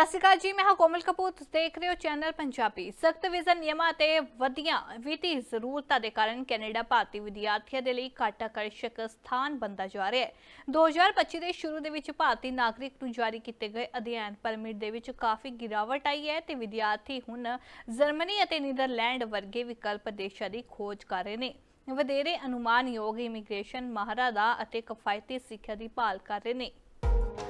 ਸਤਿ ਸ਼੍ਰੀ ਅਕਾਲ ਜੀ, ਮੈਂ ਹਾਂ ਕੋਮਲ ਕਪੂਰ। ਤੁਸੀਂ ਦੇਖ ਰਹੇ ਹੋ ਚੈਨਲ ਪੰਜਾਬੀ। ਸਖਤ ਵੀਜ਼ਾ ਨਿਯਮਾਂ ਤੇ ਵਧੀਆਂ ਵਿੱਤੀ ਜ਼ਰੂਰਤਾਂ ਦੇ ਕਾਰਨ ਕੈਨੇਡਾ ਭਾਰਤੀ ਵਿਦਿਆਰਥੀਆਂ ਦੇ ਲਈ ਘੱਟ ਆਕਰਸ਼ਕ ਸਥਾਨ ਬਣਦਾ ਜਾ ਰਿਹਾ ਹੈ। 2025 ਦੇ ਸ਼ੁਰੂ ਦੇ ਵਿੱਚ ਭਾਰਤੀ ਨਾਗਰਿਕ ਨੂੰ ਜਾਰੀ ਕੀਤੇ ਗਏ ਅਧਿਐਨ ਪਰਮਿਟ ਦੇ ਵਿੱਚ ਕਾਫੀ ਗਿਰਾਵਟ ਆਈ ਹੈ ਤੇ ਵਿਦਿਆਰਥੀ ਹੁਣ ਜਰਮਨੀ ਅਤੇ ਨੀਦਰਲੈਂਡ ਵਰਗੇ ਵਿਕਲਪ ਦੇਸ਼ਾਂ ਦੀ ਖੋਜ ਕਰ ਰਹੇ ਨੇ। ਵਧੇਰੇ ਅਨੁਮਾਨਯੋਗ ਇਮੀਗ੍ਰੇਸ਼ਨ ਮਾਹਰਾਂ ਦਾ ਅਤੇ ਕਫਾਇਤੀ ਸਿੱਖਿਆ ਦੀ ਭਾਲ ਕਰ ਰਹੇ ਨੇ।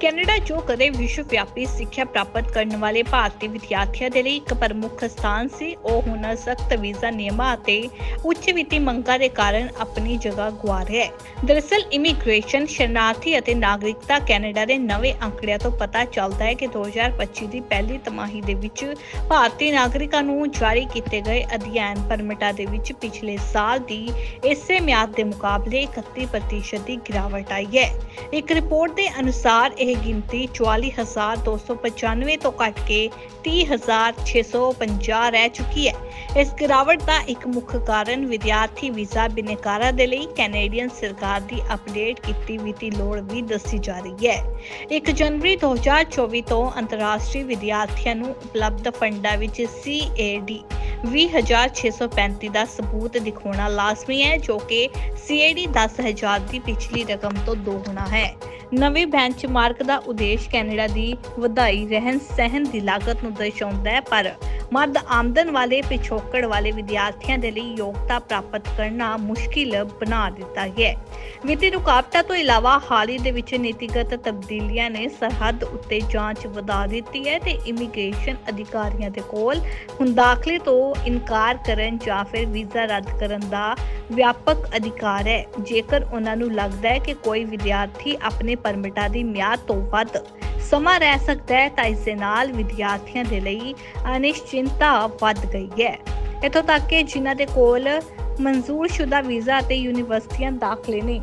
ਕੈਨੇਡਾ ਜੋ ਕਦੇ ਵਿਸ਼ਵ ਵਿਆਪੀ ਸਿੱਖਿਆ ਪ੍ਰਾਪਤ ਕਰਨ ਵਾਲੇ ਭਾਰਤੀ ਵਿਦਿਆਰਥੀਆਂ ਦੇ ਲਈ ਇੱਕ ਪ੍ਰਮੁੱਖ ਸਥਾਨ ਸੀ। ਉਹ ਹੁਣ ਸਖਤ ਵੀਜ਼ਾ ਨਿਯਮਾਂ ਅਤੇ ਉੱਚ ਵਿੱਤੀ ਮੰਗਾਂ ਦੇ ਕਾਰਨ ਆਪਣੀ ਜਗ੍ਹਾ ਗਵਾ ਰਿਹਾ ਹੈ। ਦਰਅਸਲ, ਇਮੀਗ੍ਰੇਸ਼ਨ, ਸ਼ਰਨਾਰਥੀ ਅਤੇ ਨਾਗਰਿਕਤਾ ਕੈਨੇਡਾ ਦੇ ਨਵੇਂ ਅੰਕੜਿਆਂ ਤੋਂ ਪਤਾ ਚੱਲਦਾ ਹੈ ਕਿ 2025 ਦੀ ਪਹਿਲੀ ਤਿਮਾਹੀ ਦੇ ਵਿੱਚ ਭਾਰਤੀ ਨਾਗਰਿਕਾਂ ਨੂੰ ਜਾਰੀ ਕੀਤੇ ਗਏ ਅਧਿਐਨ ਪਰਮਿਟਾਂ ਦੇ ਵਿੱਚ ਪਿਛਲੇ ਸਾਲ ਦੀ ਇਸੇ ਮਿਆਦ ਦੇ ਮੁਕਾਬਲੇ 31% ਦੀ ਗਿਰਾਵਟ ਆਈ ਹੈ। ਇੱਕ ਰਿਪੋਰਟ ਦੇ ਅਨੁਸਾਰ ਇਹ ਗਿਣਤੀ 44295 ਤੋਂ ਘਟ ਕੇ 30650 ਰਹਿ ਚੁੱਕੀ ਹੈ। ਇਸ ਗਿਰਾਵਟ ਦਾ ਇੱਕ ਮੁੱਖ ਕਾਰਨ ਵਿਦਿਆਰਥੀ ਵੀਜ਼ਾ ਬਿਨੇਕਾਰਾਂ ਦੇ ਲਈ ਕੈਨੇਡੀਅਨ ਸਰਕਾਰ ਦੀ ਅਪਡੇਟ ਕੀਤੀ ਵਿੱਤੀ ਲੋੜ ਵੀ ਦੱਸੀ ਜਾ ਰਹੀ ਹੈ। 1 ਜਨਵਰੀ 2024 ਤੋਂ ਅੰਤਰਰਾਸ਼ਟਰੀ ਵਿਦਿਆਰਥੀਆਂ ਨੂੰ ਉਪਲਬਧ ਫੰਡਾਂ ਵਿੱਚ CAD 20635 ਦਾ ਸਬੂਤ ਦਿਖਾਉਣਾ ਲਾਜ਼ਮੀ ਹੈ, ਜੋ ਕਿ CAD 10000 ਦੀ ਪਿਛਲੀ ਰਕਮ ਤੋਂ ਦੋਗੁਣਾ ਹੈ। ਨਵੇਂ ਬੈਂਚਮਾਰਕ ਦਾ ਉਦੇਸ਼ ਕੈਨੇਡਾ ਦੀ ਵਧਾਈ ਰਹਿਣ ਸਹਿਣ ਦੀ ਲਾਗਤ ਨੂੰ ਦਰਸਾਉਂਦਾ ਹੈ, ਪਰ ਮੱਧ ਆਮਦਨ ਵਾਲੇ, ਪਿਛੋਕੜ ਵਾਲੇ ਵਿਦਿਆਰਥੀਆਂ ਦੇ ਲਈ ਯੋਗਤਾ ਪ੍ਰਾਪਤ ਕਰਨਾ ਮੁਸ਼ਕਿਲ ਬਣਾ ਦਿੱਤਾ ਗਿਆ ਹੈ। ਵਿੱਤੀ ਰੁਕਾਵਟਾਂ ਤੋਂ ਇਲਾਵਾ ਹਾਲ ਹੀ ਦੇ ਵਿੱਚ ਨੀਤੀਗਤ ਤਬਦੀਲੀਆਂ ਨੇ ਸਰਹੱਦ ਉੱਤੇ ਜਾਂਚ ਵਧਾ ਦਿੱਤੀ ਹੈ ਤੇ ਇਮੀਗ੍ਰੇਸ਼ਨ ਅਧਿਕਾਰੀਆਂ ਦੇ ਕੋਲ ਹੁਣ ਦਾਖਲੇ ਤੋਂ ਇਨਕਾਰ ਕਰਨ ਜਾਂ ਫਿਰ ਵੀਜ਼ਾ ਰੱਦ ਕਰਨ ਦਾ ਵਿਆਪਕ ਅਧਿਕਾਰ ਹੈ। ਜੇਕਰ ਉਹਨਾਂ ਨੂੰ ਲੱਗਦਾ ਹੈ ਕਿ ਕੋਈ ਵਿਦਿਆਰਥੀ ਆਪਣੇ ਪਰਮਿਟਾਂ ਦੀ ਮਿਆਦ ਤੋਂ ਵੱਧ ਸਮਾਂ ਰਹਿ ਸਕਦਾ ਹੈ, ਤਾਂ ਇਸ ਦੇ ਨਾਲ ਵਿਦਿਆਰਥੀਆਂ ਦੇ ਲਈ ਅਨਿਸ਼ਚਿੰਤਾ ਵੱਧ ਗਈ ਹੈ। ਇੱਥੋਂ ਤੱਕ ਕਿ ਜਿਨ੍ਹਾਂ ਦੇ ਕੋਲ ਮਨਜ਼ੂਰਸ਼ੁਦਾ ਵੀਜ਼ਾ ਅਤੇ ਯੂਨੀਵਰਸਿਟੀਆਂ ਦਾਖਲੇ ਨੇ।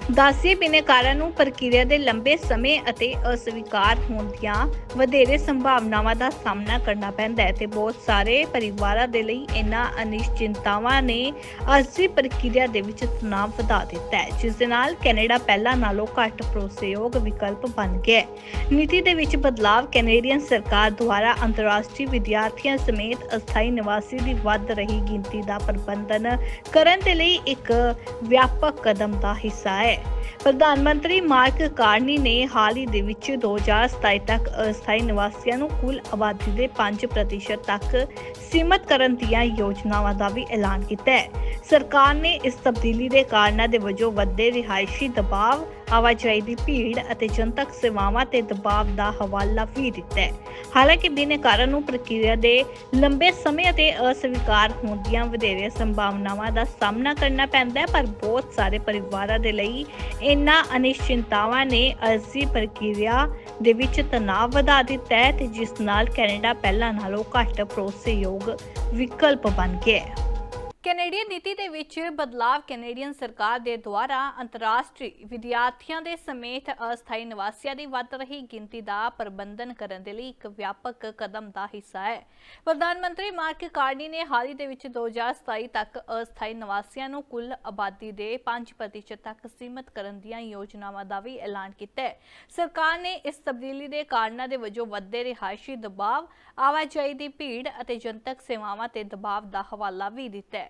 ਦਾਸੀ ਬਿਨੇਕਾਰਾਂ ਨੂੰ ਪ੍ਰਕਿਰਿਆ ਦੇ ਲੰਬੇ ਸਮੇਂ ਅਤੇ ਅਸਵੀਕਾਰ ਹੋਣ ਦੀਆਂ ਵਧੇਰੇ ਸੰਭਾਵਨਾਵਾਂ ਦਾ ਸਾਹਮਣਾ ਕਰਨਾ ਪੈਂਦਾ ਹੈ ਤੇ ਬਹੁਤ ਸਾਰੇ ਪਰਿਵਾਰਾਂ ਦੇ ਲਈ ਇਹਨਾਂ ਅਨਿਸ਼ਚਿੰਤਾਵਾਂ ਨੇ ਅਰਜ਼ੀ ਪ੍ਰਕਿਰਿਆ ਦੇ ਵਿੱਚ ਤਣਾਅ ਵਧਾ ਦਿੱਤਾ ਹੈ, ਜਿਸ ਦੇ ਨਾਲ ਕੈਨੇਡਾ ਪਹਿਲਾਂ ਨਾਲੋਂ ਘੱਟ ਭਰੋਸੇਯੋਗ ਵਿਕਲਪ ਬਣ ਗਿਆ ਹੈ। ਨੀਤੀ ਦੇ ਵਿੱਚ ਬਦਲਾਅ ਕੈਨੇਡੀਅਨ ਸਰਕਾਰ ਦੁਆਰਾ ਅੰਤਰਰਾਸ਼ਟਰੀ ਵਿਦਿਆਰਥੀਆਂ ਸਮੇਤ ਅਸਥਾਈ ਨਿਵਾਸੀ ਦੀ ਵੱਧ ਰਹੀ ਗਿਣਤੀ ਦਾ ਪ੍ਰਬੰਧਨ ਕਰਨ ਦੇ ਲਈ ਇੱਕ ਵਿਆਪਕ ਕਦਮ ਦਾ ਹਿੱਸਾ ਹੈ। ਪ੍ਰਧਾਨ ਮੰਤਰੀ ਮਾਰਕ ਕਾਰਨੀ ਨੇ ਹਾਲ ਹੀ ਦੇ ਵਿੱਚ 2027 ਤੱਕ ਅਸਥਾਈ ਨਿਵਾਸੀਆਂ ਨੂੰ ਕੁੱਲ ਆਬਾਦੀ ਦੇ 5% ਤੱਕ ਸੀਮਤ ਕਰਨ ਦੀਆਂ ਯੋਜਨਾਵਾਂ ਦਾ ਵੀ ਐਲਾਨ ਕੀਤਾ ਹੈ। ਸਰਕਾਰ ਨੇ ਇਸ ਤਬਦੀਲੀ ਦੇ ਕਾਰਨਾਂ ਦੇ ਵਜੋਂ ਵੱਧੇ ਰਿਹਾਇਸ਼ੀ ਦਬਾਅ, ਆਵਾਜਾਈ ਦੀ ਭੀੜ ਅਤੇ ਜਨਤਕ ਸੇਵਾਵਾਂ ਤੇ ਦਬਾਅ ਦਾ ਹਵਾਲਾ ਵੀ ਦਿੱਤਾ ਹੈ। ਹਾਲਾਂਕਿ ਬਿਨੇਕਾਰਾਂ ਨੂੰ ਪ੍ਰਕਿਰਿਆ ਦੇ ਲੰਬੇ ਸਮੇਂ ਅਤੇ ਅਸਵੀਕਾਰ ਹੋਣ ਦੀਆਂ ਵਧੇਰੇ ਸੰਭਾਵਨਾਵਾਂ ਦਾ ਸਾਹਮਣਾ ਕਰਨਾ ਪੈਂਦਾ ਹੈ, ਪਰ ਬਹੁਤ ਸਾਰੇ ਪਰਿਵਾਰਾਂ ਦੇ ਲਈ ਇਨ੍ਹਾਂ ਅਨਿਸ਼ਚਿੰਤਾਵਾਂ ਨੇ ਅਰਜ਼ੀ ਪ੍ਰਕਿਰਿਆ ਦੇ ਵਿੱਚ ਤਣਾਅ ਵਧਾ ਦਿੱਤਾ ਹੈ ਤੇ ਜਿਸ ਨਾਲ ਕੈਨੇਡਾ ਪਹਿਲਾਂ ਨਾਲੋਂ ਘੱਟ ਭਰੋਸੇਯੋਗ ਵਿਕਲਪ ਬਣ ਗਿਆ ਹੈ। ਕੈਨੇਡੀਅਨ ਨੀਤੀ ਦੇ ਵਿੱਚ ਬਦਲਾਵ ਕੈਨੇਡੀਅਨ ਸਰਕਾਰ ਦੇ ਦੁਆਰਾ ਅੰਤਰਰਾਸ਼ਟਰੀ ਵਿਦਿਆਰਥੀਆਂ ਦੇ ਸਮੇਤ ਅਸਥਾਈ ਨਿਵਾਸੀਆਂ ਦੀ ਵੱਧ ਰਹੀ ਗਿਣਤੀ ਦਾ ਪ੍ਰਬੰਧਨ ਕਰਨ ਦੇ ਲਈ ਇੱਕ ਵਿਆਪਕ ਕਦਮ ਦਾ ਹਿੱਸਾ ਹੈ। ਪ੍ਰਧਾਨ ਮੰਤਰੀ ਮਾਰਕ ਕਾਰਨੀ ਨੇ ਹਾਲ ਹੀ ਦੇ ਵਿੱਚ 2027 ਤੱਕ ਅਸਥਾਈ ਨਿਵਾਸੀਆਂ ਨੂੰ ਕੁੱਲ ਆਬਾਦੀ ਦੇ 5% ਤੱਕ ਸੀਮਿਤ ਕਰਨ ਦੀਆਂ ਯੋਜਨਾਵਾਂ ਦਾ ਵੀ ਐਲਾਨ ਕੀਤਾ ਹੈ। ਸਰਕਾਰ ਨੇ ਇਸ ਤਬਦੀਲੀ ਦੇ ਕਾਰਨਾਂ ਦੇ ਵਜੋਂ ਵੱਧਦੇ ਰਿਹਾਇਸ਼ੀ ਦਬਾਅ, ਆਵਾਜਾਈ ਦੀ ਭੀੜ ਅਤੇ ਜਨਤਕ ਸੇਵਾਵਾਂ ਤੇ ਦਬਾਅ ਦਾ ਹਵਾਲਾ ਵੀ ਦਿੱਤਾ ਹੈ।